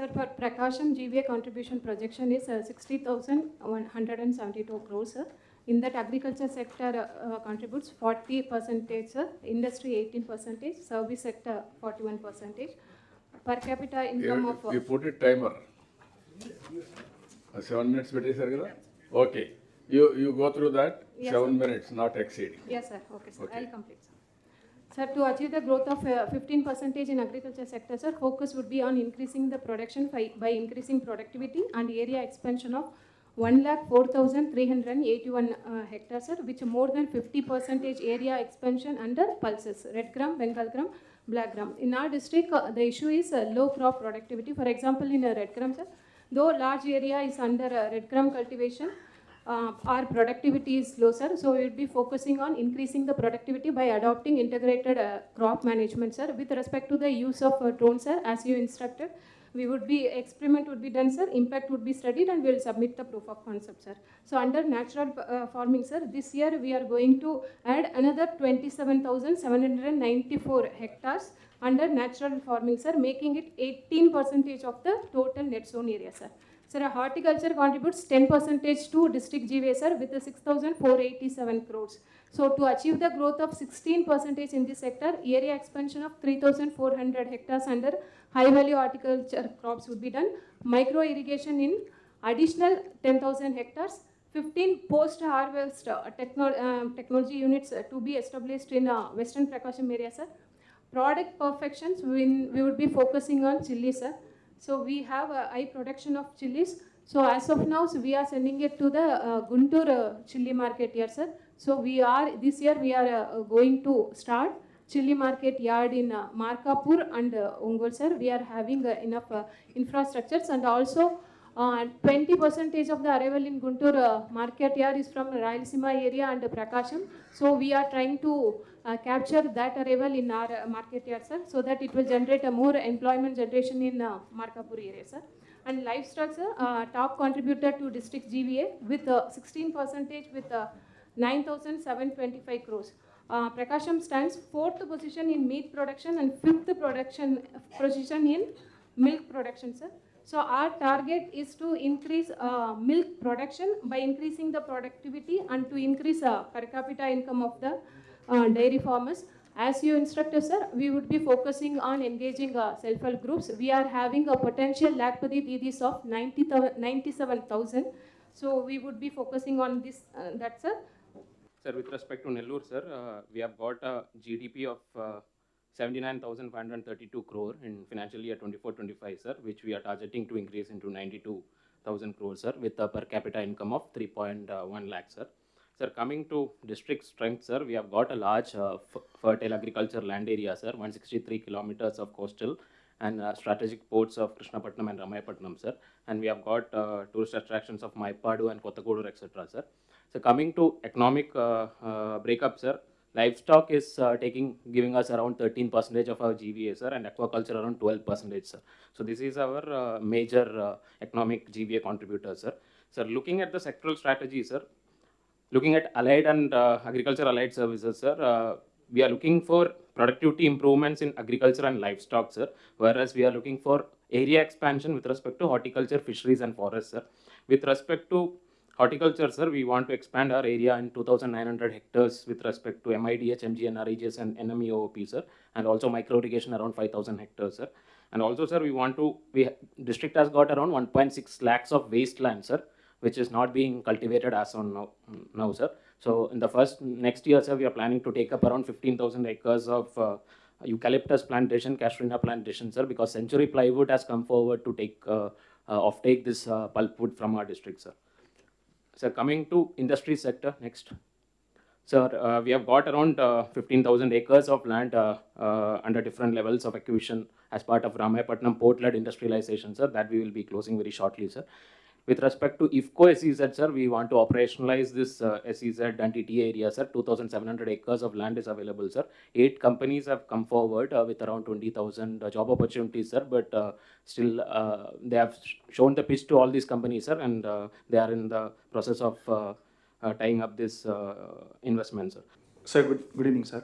Sir, for Prakasham, GVA contribution projection is uh, 60,172 crores, sir. In that, agriculture sector uh, uh, contributes 40 percentage, sir. Industry 18 percentage, service sector 41 percentage. Per capita income you, of... Uh, you put a timer. Uh, seven minutes, Betty Sargara? Okay. You, you go through that, yes, seven sir. minutes, not exceeding. Yes, sir. Okay, sir. Okay. I'll complete, sir. Sir, to achieve the growth of uh, 15 percentage in agriculture sector, sir, focus would be on increasing the production by, increasing productivity and area expansion of 1 lakh 4,381 uh, hectares, sir, which more than 50 percentage area expansion under pulses, red gram, bengal gram, black gram. In our district, uh, the issue is uh, low crop productivity. For example, in uh, red gram, sir, though large area is under uh, red gram cultivation, uh, our productivity is low, sir. So we will be focusing on increasing the productivity by adopting integrated uh, crop management, sir. With respect to the use of uh, drones, sir, as you instructed, we would be experiment would be done, sir. Impact would be studied, and we will submit the proof of concept, sir. So under natural uh, farming, sir, this year we are going to add another 27,794 hectares under natural farming, sir, making it 18 percentage of the total net zone area, sir. Sir, horticulture contributes 10 percentage to district GVA, with the 6,487 crores. So to achieve the growth of 16 percentage in this sector, area expansion of 3,400 hectares under high value horticulture crops would be done. Micro irrigation in additional 10,000 hectares. 15 post harvest uh, techno- uh, technology units uh, to be established in uh, Western Prakasham area, sir. Product perfections, we, we would be focusing on chili, sir. So we have a production of chilies. So as of now, so we are sending it to the uh, Guntur uh, chili market here, sir. So we are, this year we are uh, going to start chili market yard in uh, Markapur and uh, Ongol, sir. We are having uh, enough uh, infrastructures and also 20 percentage of the arrival in Guntur uh, market yard is from Rayalaseema area and Prakasham. So we are trying to uh, capture that arrival in our uh, market yard, sir, so that it will generate a more employment generation in uh, Markapur area, sir. And livestock, sir, uh, top contributor to district GVA with uh, 16 percentage with uh, 9,725 crores. Uh, Prakasham stands fourth position in meat production and fifth production position in milk production, sir. So our target is to increase uh, milk production by increasing the productivity and to increase uh, per capita income of the uh, dairy farmers. As you instructed, sir, we would be focusing on engaging uh, self-help groups. We are having a potential Lakpati Didis of 90, thou- 97,000. So we would be focusing on this, uh, that, sir. Sir, with respect to Nellore, sir, uh, we have got a GDP of uh, 79,532 crore in financial year 24-25, sir, which we are targeting to increase into 92,000 crore, sir, with a per capita income of 3.1 lakh, sir. Sir, coming to district strength, sir, we have got a large uh, fertile agriculture land area, sir, 163 kilometers of coastal and uh, strategic ports of Krishnapatnam and Ramayapatnam, sir. And we have got uh, tourist attractions of Maipadu and Kottakodur, etc., sir. So coming to economic uh, uh, breakup, sir, livestock is uh, taking giving us around 13 percentage of our GVA, sir, and aquaculture around 12 percentage, sir. So this is our uh, major uh, economic GVA contributor, sir. Sir, looking at the sectoral strategy, sir, looking at allied and uh, agriculture allied services, sir, uh, we are looking for productivity improvements in agriculture and livestock, sir, whereas we are looking for area expansion with respect to horticulture, fisheries, and forests, sir. With respect to horticulture, sir, we want to expand our area in 2,900 hectares with respect to MIDH, MGN, and NMEOP, sir, and also micro irrigation around 5,000 hectares, sir. And also, sir, we want to, we, district has got around 1.6 lakhs of wasteland, sir, which is not being cultivated as on now, now sir. So in the first, next year, sir, we are planning to take up around 15,000 acres of uh, eucalyptus plantation, castorina plantation, sir, because Century Plywood has come forward to take, uh, uh, offtake this uh, pulpwood from our district, sir. Sir, coming to industry sector, next. Sir, uh, we have got around uh, 15,000 acres of land uh, uh, under different levels of acquisition as part of Ramayapatnam port-led industrialization, sir, that we will be closing very shortly, sir. With respect to IFCO SEZ, sir, we want to operationalize this uh, SEZ and area, sir. 2,700 acres of land is available, sir. Eight companies have come forward uh, with around 20,000 uh, job opportunities, sir. But uh, still, uh, they have shown the pitch to all these companies, sir, and uh, they are in the process of tying up this investment, sir. Sir, good, good evening, sir.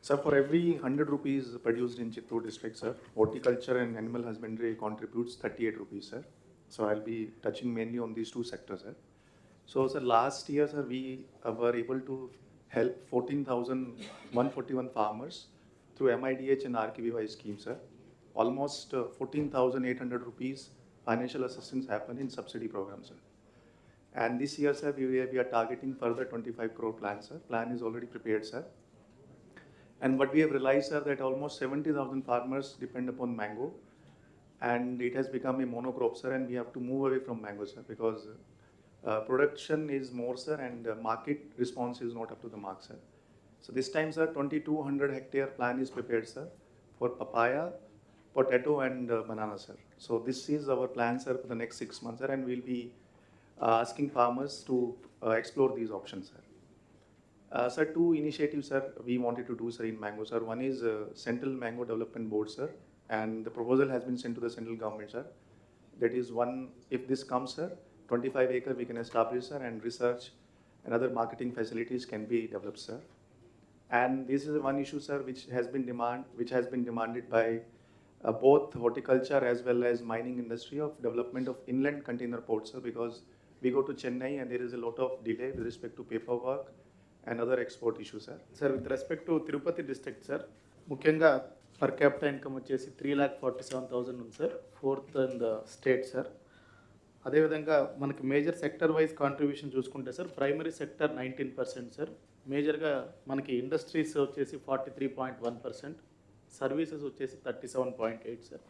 Sir, for every 100 rupees produced in Chittoor district, sir, horticulture and animal husbandry contributes 38 rupees, sir. So I'll be touching mainly on these two sectors, sir. So, sir, last year, sir, we were able to help 14,141 farmers through MIDH and RKVY scheme, sir. Almost uh, 14,800 rupees financial assistance happened in subsidy program, sir. And this year, sir, we, we are targeting further 25 crore plan, sir. Plan is already prepared, sir. And what we have realized, sir, that almost 70,000 farmers depend upon mango. And it has become a monocrop, sir, and we have to move away from mango, sir, because uh, production is more, sir, and uh, market response is not up to the mark, sir. So this time, sir, 2,200 hectare plan is prepared, sir, for papaya, potato, and uh, banana, sir. So this is our plan, sir, for the next six months, sir, and we'll be uh, asking farmers to uh, explore these options, sir. Uh, sir, two initiatives, sir, we wanted to do, sir, in Mango, sir. One is uh, Central Mango Development Board, sir, and the proposal has been sent to the central government, sir. That is one, if this comes, sir, 25 acre we can establish, sir, and research and other marketing facilities can be developed, sir. And this is one issue, sir, which has been demand, which has been demanded by uh, both horticulture as well as mining industry of development of inland container ports, sir, because we go to Chennai and there is a lot of delay with respect to paperwork and other export issues, sir. Sir with respect to Tirupati district sir ముఖ్యంగా per capital income వచ్చేసి three lakh forty seven thousand ఉంది sir. Fourth in the state sir అదేవిధంగా మనకి major sector wise contribution చూసుకుంటే sir primary sector nineteen percent sir మేజర్గా మనకి industries వచ్చేసి forty three point one percent services వచ్చేసి thirty seven point eight sir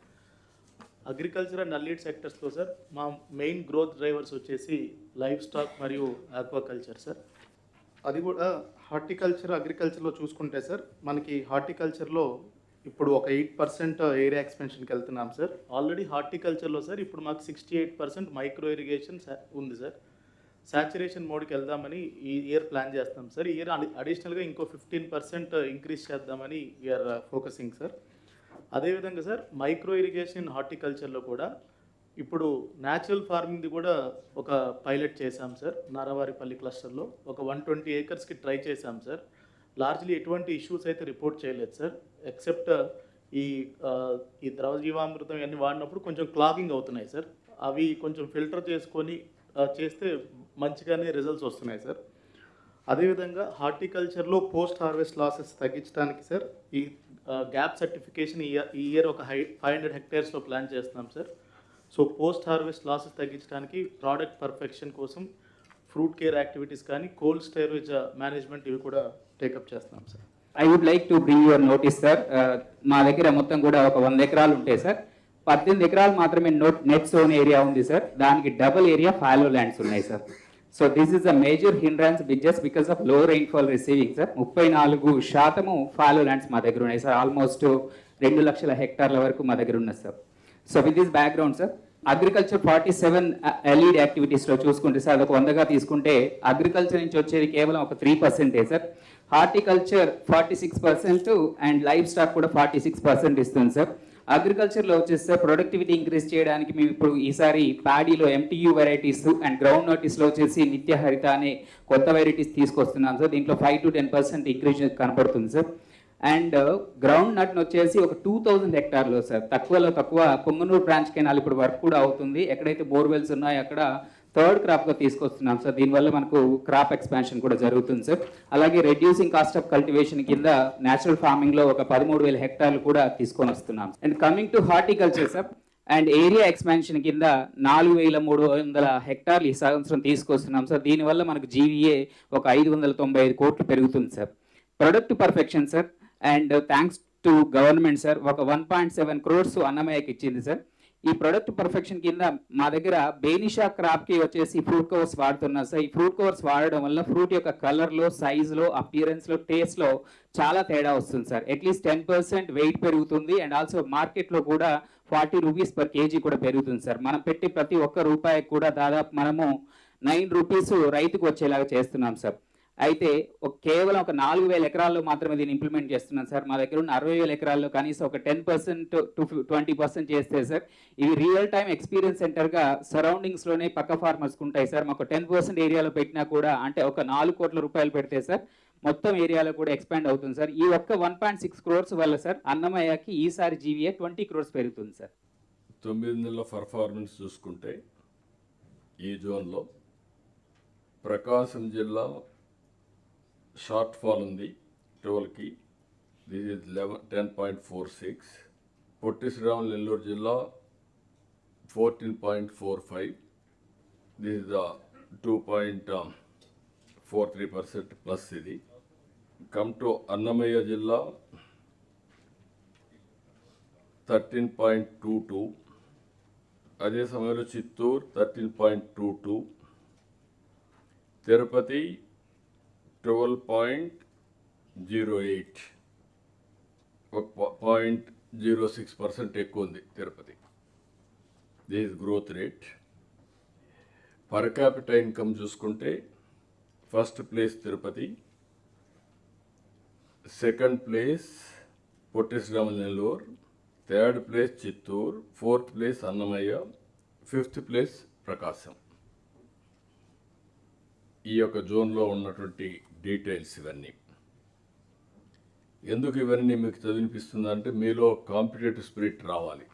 agriculture and allied సెక్టర్స్లో sir మా main growth drivers వచ్చేసి livestock మరియు aquaculture sir అది కూడా హార్టికల్చర్ అగ్రికల్చర్లో చూసుకుంటే సార్ మనకి హార్టికల్చర్లో ఇప్పుడు ఒక ఎయిట్ పర్సెంట్ ఏరియా ఎక్స్పెన్షన్కి వెళ్తున్నాం సార్. ఆల్రెడీ హార్టికల్చర్లో సార్ ఇప్పుడు మాకు sixty eight percent micro irrigation ఉంది సార్. సాచురేషన్ మోడ్కి వెళ్దామని ఈ ఇయర్ ప్లాన్ చేస్తాం సార్. ఈ ఇయర్ అడిషనల్గా ఇంకో ఫిఫ్టీన్ పర్సెంట్ ఇంక్రీజ్ చేద్దామని వీఆర్ ఫోకసింగ్ సార్. అదేవిధంగా సార్ మైక్రో ఇరిగేషన్ హార్టికల్చర్లో కూడా ఇప్పుడు న్యాచురల్ ఫార్మింగ్ది కూడా ఒక పైలట్ చేశాం సార్ నారావారిపల్లి క్లస్టర్లో. ఒక వన్ ట్వంటీ ఏకర్స్కి ట్రై చేశాం సార్. లార్జ్లీ ఎటువంటి ఇష్యూస్ అయితే రిపోర్ట్ చేయలేదు సార్. ఎక్సెప్ట్ ఈ ఈ ఈ ద్రవజీవామృతం ఇవన్నీ వాడినప్పుడు కొంచెం క్లాగింగ్ అవుతున్నాయి సార్. అవి కొంచెం ఫిల్టర్ చేసుకొని చేస్తే మంచిగానే రిజల్ట్స్ వస్తున్నాయి సార్. అదేవిధంగా హార్టికల్చర్లో పోస్ట్ హార్వెస్ట్ లాసెస్ తగ్గించడానికి సార్ ఈ గ్యాప్ సర్టిఫికేషన్ ఈ ఈ ఇయర్ ఒక హై ఫైవ్ హండ్రెడ్ హెక్టేర్స్లో ప్లాన్ చేస్తున్నాం sir. So post harvest losses తగ్గించడానికి ప్రోడక్ట్ పర్ఫెక్షన్ కోసం ఫ్రూట్ కేర్ యాక్టివిటీస్ కానీ కోల్డ్ స్టోరేజ్ మేనేజ్మెంట్ ఇవి కూడా టేకప్ చేస్తున్నాం sir I would like to bring your notice sir మా దగ్గర మొత్తం కూడా ఒక వంద ఎకరాలు ఉంటాయి సార్ పద్దెనిమిది ఎకరాలు మాత్రమే నోట్ నెట్ జోన్ ఏరియా ఉంది సార్ దానికి డబుల్ ఏరియా ఫాలో ల్యాండ్స్ ఉన్నాయి sir so this is a major hindrance just because of low rainfall receiving sir ముప్పై నాలుగు శాతము ఫాలో ల్యాండ్స్ మా దగ్గర ఉన్నాయి సార్ ఆల్మోస్ట్ రెండు లక్షల హెక్టార్ల వరకు మా దగ్గర ఉన్నాయి sir so with this background sir agriculture forty seven LED యాక్టివిటీస్లో చూసుకుంటే సార్ అదొక వందగా తీసుకుంటే అగ్రికల్చర్ నుంచి వచ్చేది కేవలం ఒక త్రీ పర్సెంటే sir horticulture forty six percent and livestock కూడా ఫార్టీ సిక్స్ పర్సెంట్ ఇస్తుంది సార్. అగ్రికల్చర్లో వచ్చేసి సార్ ప్రొడక్టివిటీ ఇంక్రీజ్ చేయడానికి మేము ఇప్పుడు ఈసారి ప్యాడీలో ఎంటీయూ వెరైటీస్ అండ్ గ్రౌండ్ నోటీస్లో వచ్చేసి నిత్య హరిత అనే కొత్త వెరైటీస్ తీసుకొస్తున్నాం సార్. దీంట్లో five to ten percent increase కనపడుతుంది sir. And uh, groundnut వచ్చేసి ఒక టూ థౌజండ్ హెక్టార్లో సార్. తక్కువలో తక్కువ పొంగనూరు బ్రాంచ్ కెనాల్ ఇప్పుడు వర్క్ కూడా అవుతుంది. ఎక్కడైతే బోర్వెల్స్ ఉన్నాయో అక్కడ థర్డ్ క్రాప్గా తీసుకొస్తున్నాం సార్. దీనివల్ల మనకు క్రాప్ ఎక్స్పాన్షన్ కూడా జరుగుతుంది సార్. అలాగే రెడ్యూసింగ్ కాస్ట్ ఆఫ్ కల్టివేషన్ కింద నేచురల్ ఫార్మింగ్లో ఒక పదమూడు వేల హెక్టార్లు కూడా తీసుకొని వస్తున్నాం. And coming to horticulture sir and area expansion కింద నాలుగు వేల మూడు వందల హెక్టార్లు ఈ సంవత్సరం తీసుకొస్తున్నాం సార్. దీనివల్ల మనకు జీవీఏ ఒక ఐదు వందల తొంభై ఐదు కోట్లు పెరుగుతుంది sir. Product perfection sir and thanks to government sir ఒక వన్ పాయింట్ సెవెన్ క్రోర్స్ అన్నమయ్యకి ఇచ్చింది సార్ ఈ ప్రొడక్ట్ పర్ఫెక్షన్ కింద మా దగ్గర బేనిషా క్రాప్కి వచ్చేసి ఫ్రూట్ కవర్స్ వాడుతున్నాం. సార్ ఈ ఫ్రూట్ కవర్స్ వాడడం వల్ల ఫ్రూట్ యొక్క కలర్లో సైజ్లో అపియరెన్స్లో టేస్ట్లో చాలా తేడా వస్తుంది sir. At least ten percent weight పెరుగుతుంది అండ్ ఆల్సో మార్కెట్లో కూడా ఫార్టీ రూపీస్ పర్ కేజీ కూడా పెరుగుతుంది సార్. మనం పెట్టి ప్రతి ఒక్క రూపాయికి కూడా దాదాపు మనము నైన్ రూపీస్ రైతుకు వచ్చేలాగా చేస్తున్నాం సార్. అయితే ఒక కేవలం ఒక నాలుగు వేల ఎకరాల్లో మాత్రమే దీన్ని ఇంప్లిమెంట్ చేస్తున్నాం సార్. మా దగ్గర ఉన్న అరవై వేల ఎకరాల్లో కనీసం ఒక ten percent to twenty percent చేస్తే సార్ ఇవి రియల్ టైం ఎక్స్పీరియన్స్ సెంటర్గా సరౌండింగ్స్లోనే పక్క ఫార్మర్స్కి ఉంటాయి సార్. మాకు టెన్ పర్సెంట్ ఏరియాలో పెట్టినా కూడా అంటే ఒక నాలుగు కోట్ల రూపాయలు పెడితే సార్ మొత్తం ఏరియాలో కూడా ఎక్స్పాండ్ అవుతుంది సార్. ఈ ఒక్క వన్ పాయింట్ సిక్స్ క్రోర్స్ వల్ల సార్ అన్నమయ్యకి ఈసారి జీవీఏ ట్వంటీ క్రోర్స్ పెరుగుతుంది సార్. తొమ్మిది నెలల పర్ఫార్మెన్స్ చూసుకుంటే ఈ జోన్లో ప్రకాశం జిల్లా షార్ట్ ఫాల్ ఉంది ట్వెల్వ్కి. This is eleven ten point four six Potti Sriramulu Nellore జిల్లా fourteen point four five this is the two point four three percent plus ఇది. కమ్ టు అన్నమయ్య జిల్లా థర్టీన్ పాయింట్ టూ టూ అదే సమయంలో Chittoor thirteen point two two Tirupati twelve point zero eight ఒక point zero six percent ఎక్కువ ఉంది Tirupati. This growth rate per capital income చూసుకుంటే first place Tirupati second place Potti Nellore third place Chittoor fourth place Annamayya fifth place Prakasam. ఈ యొక్క జోన్లో ఉన్నటువంటి details ఇవన్నీ. ఎందుకు ఇవన్నీ మీకు చదివినిపిస్తుందంటే మీలో కాంపిటేటివ్ స్పిరిట్ రావాలి.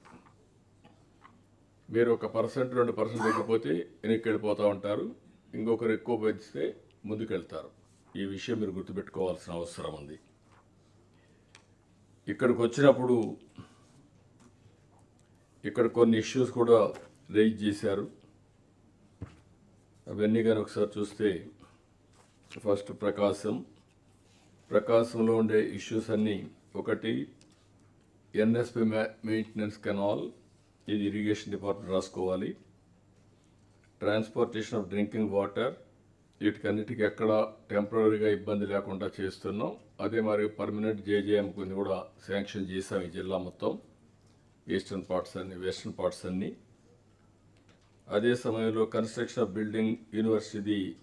మీరు ఒక పర్సెంట్ రెండు పర్సెంట్ తగ్గిపోతే వెనక్కి వెళ్ళిపోతూ ఉంటారు. ఇంకొకరు ఎక్కువ పెంచితే ముందుకెళ్తారు. ఈ విషయం మీరు గుర్తుపెట్టుకోవాల్సిన అవసరం ఉంది. ఇక్కడికి వచ్చినప్పుడు ఇక్కడ కొన్ని ఇష్యూస్ కూడా రైజ్ చేశారు. అవన్నీ కానీ ఒకసారి చూస్తే ఫస్ట్ ప్రకాశం. ప్రకాశంలో ఉండే ఇష్యూస్ అన్నీ ఒకటి ఎన్ఎస్పి మెయింటెనెన్స్ కెనాల్ ఇది ఇరిగేషన్ డిపార్ట్మెంట్ రాసుకోవాలి. ట్రాన్స్పోర్టేషన్ ఆఫ్ డ్రింకింగ్ వాటర్ వీటికన్నిటికీ ఎక్కడ టెంపరీగా ఇబ్బంది లేకుండా చేస్తున్నాం. అదే మరి పర్మనెంట్ జేజేఎం కొన్ని కూడా శాంక్షన్ చేశాం ఈ జిల్లా మొత్తం. ఈస్టర్న్ పార్ట్స్ అన్ని వెస్టర్న్ పార్ట్స్ అన్ని. అదే సమయంలో construction of building university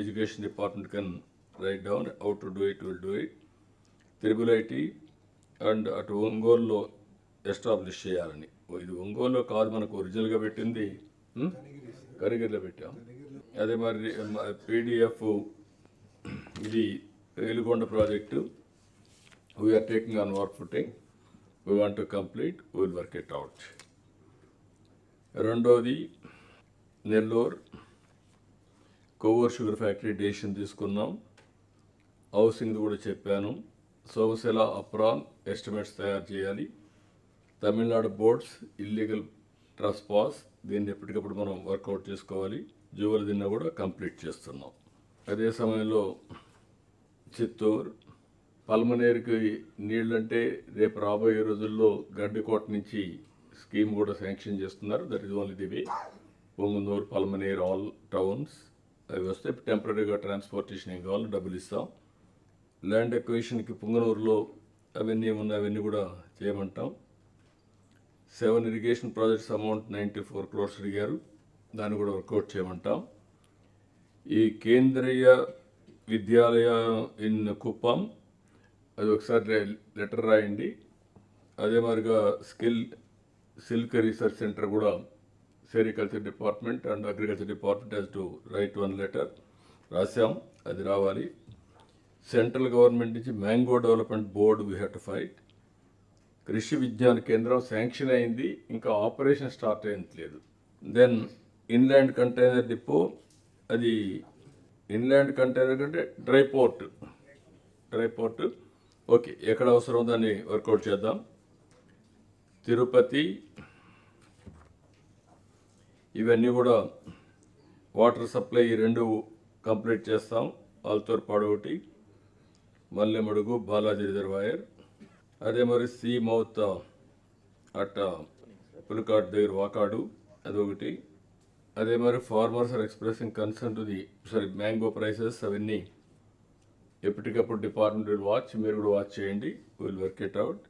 education department can write down how to do it will do it triple IT and అటు ఒంగోలులో ఎస్టాబ్లిష్ చేయాలని. ఇది ఒంగోలులో కాదు మనకు ఒరిజినల్గా పెట్టింది. కరిగిరిలో పెట్టాం. అదే మరి పీడిఎఫ్ ఇది Veligonda project. We're taking on work footing we want to complete will work it out రెండోది Nellore. Kovvur sugar factory decision తీసుకున్నాం. హౌసింగ్ కూడా చెప్పాను. సోమశిల అప్రాన్ ఎస్టిమేట్స్ తయారు చేయాలి. తమిళనాడు బోర్డ్స్ ఇల్లీగల్ ట్రస్పాస్ దీన్ని ఎప్పటికప్పుడు మనం వర్కౌట్ చేసుకోవాలి. జువల్ దిన్న కూడా కంప్లీట్ చేస్తున్నాం. అదే సమయంలో చిత్తూరు పల్మనేరుకి నీళ్ళంటే రేపు రాబోయే రోజుల్లో గడ్డికోట నుంచి స్కీమ్ కూడా శాంక్షన్ చేస్తున్నారు. That is only the way. Punganur Palamaner all towns. అవి వస్తే టెంపరీగా ట్రాన్స్పోర్టేషన్ ఏం కావాలో డబ్బులు ఇస్తాం. ల్యాండ్ ఎక్వేషన్కి పుంగనూరులో అవన్నీ ఏమున్నాయి అవన్నీ కూడా చేయమంటాం. Seven irrigation projects amount ninety four crores అడిగారు. దాన్ని కూడా వర్కౌట్ చేయమంటాం. ఈ కేంద్రీయ విద్యాలయ ఇన్ కుప్పం అది ఒకసారి లెటర్ రాయండి. అదే మాదిరిగా స్కిల్ సిల్క్ రీసెర్చ్ సెంటర్ కూడా sericulture department and agriculture department has to write one letter రాసాం అది రావాలి. సెంట్రల్ గవర్నమెంట్ నుంచి mango development board we have to fight Krishi Vigyan Kendra sanction అయింది ఇంకా ఆపరేషన్ స్టార్ట్ అయింది లేదు. దెన్ ఇన్లాండ్ కంటైనర్ డిపో అది ఇన్లాండ్ కంటైనర్ కంటే dry port. Dry port. Okay ఎక్కడ అవసరం దాన్ని వర్కౌట్ చేద్దాం. తిరుపతి ఇవన్నీ కూడా వాటర్ సప్లై ఈ రెండు కంప్లీట్ చేస్తాం. ఆల్తూర్పాడు ఒకటి మల్లెమడుగు బాలాజీ రిజర్వాయర్. అదే మరి సీ మౌత్ అట్ట పులికాట్ దగ్గర వాకాడు అదొకటి. అదే మరి farmers are expressing concern to the sorry mango prices అవన్నీ ఎప్పటికప్పుడు డిపార్ట్మెంట్ విల్ వాచ్ మీరు కూడా వాచ్ చేయండి. Will work it out.